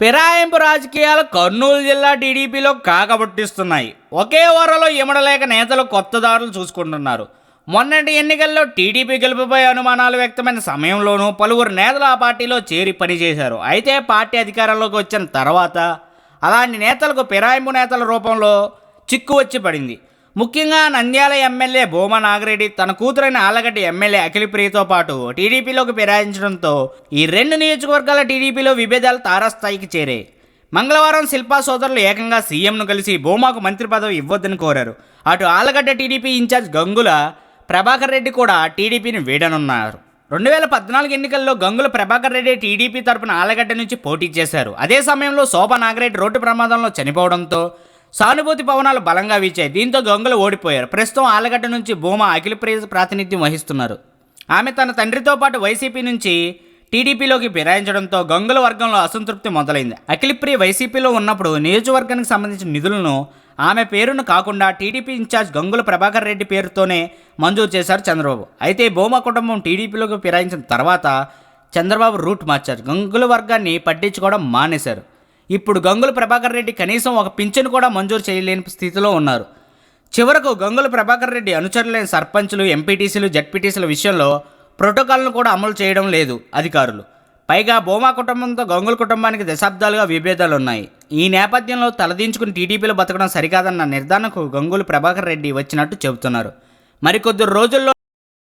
ఫిరాయింపు రాజకీయాలు కర్నూలు జిల్లా టీడీపీలో కాకబుట్టిస్తున్నాయి ఒకే ఓరలో ఇమడలేక నేతలు కొత్త దారులు చూసుకుంటున్నారు. మొన్నటి ఎన్నికల్లో టీడీపీ గెలుపుపై అనుమానాలు వ్యక్తమైన సమయంలోనూ పలువురు నేతలు ఆ పార్టీలో చేరి పనిచేశారు. అయితే పార్టీ అధికారంలోకి వచ్చిన తర్వాత అలాంటి నేతలకు ఫిరాయింపు నేతల రూపంలో చిక్కు వచ్చి పడింది. ముఖ్యంగా నంద్యాల ఎమ్మెల్యే భూమా నాగిరెడ్డి తన కూతురైన ఆలగడ్డ ఎమ్మెల్యే అఖిలప్రియతో పాటు టీడీపీలోకి ఫిరాయించడంతో ఈ రెండు నియోజకవర్గాల టీడీపీలో విభేదాలు తారాస్థాయికి చేరాయి. మంగళవారం శిల్పా సోదరులు ఏకంగా సీఎంను కలిసి భూమాకు మంత్రి పదవి ఇవ్వద్దని కోరారు. అటు ఆలగడ్డ టీడీపీ ఇన్ఛార్జ్ గంగుల ప్రభాకర్ రెడ్డి కూడా టీడీపీని వీడనున్నారు. రెండు వేల పద్నాలుగు ఎన్నికల్లో గంగుల ప్రభాకర్ రెడ్డి టీడీపీ తరపున ఆలగడ్డ నుంచి పోటీ చేశారు. అదే సమయంలో శోభా నాగరెడ్డి రోడ్డు ప్రమాదంలో చనిపోవడంతో సానుభూతి పవనాలు బలంగా వీచాయి. దీంతో గంగులు ఓడిపోయారు. ప్రస్తుతం ఆలగడ్డ నుంచి భూమా అఖిలప్రియ ప్రాతినిధ్యం వహిస్తున్నారు. ఆమె తన తండ్రితో పాటు వైసీపీ నుంచి టీడీపీలోకి ఫిరాయించడంతో గంగుల వర్గంలో అసంతృప్తి మొదలైంది. అఖిలప్రియ వైసీపీలో ఉన్నప్పుడు నియోజకవర్గానికి సంబంధించిన నిధులను ఆమె పేరును కాకుండా టీడీపీ ఇన్ఛార్జ్ గంగుల ప్రభాకర్ రెడ్డి పేరుతోనే మంజూరు చేశారు చంద్రబాబు. అయితే భూమా కుటుంబం టీడీపీలోకి ఫిరాయించిన తర్వాత చంద్రబాబు రూట్ మార్చారు. గంగుల వర్గాన్ని పట్టించుకోవడం మానేశారు. ఇప్పుడు గంగుల ప్రభాకర్ రెడ్డి కనీసం ఒక పింఛను కూడా మంజూరు చేయలేని స్థితిలో ఉన్నారు. చివరకు గంగుల ప్రభాకర్ రెడ్డి అనుచరులైన సర్పంచులు ఎంపీటీసీలు జడ్పీటీసీల విషయంలో ప్రోటోకాల్ను కూడా అమలు చేయడం లేదు అధికారులు. పైగా బోమా కుటుంబంతో గంగుల కుటుంబానికి దశాబ్దాలుగా విభేదాలు ఉన్నాయి ఈ నేపథ్యంలో తలదించుకుని టీడీపీలో బతకడం సరికాదన్న నిర్ధారణకు గంగుల ప్రభాకర్ రెడ్డి వచ్చినట్టు చెబుతున్నారు. మరికొద్ది రోజుల్లో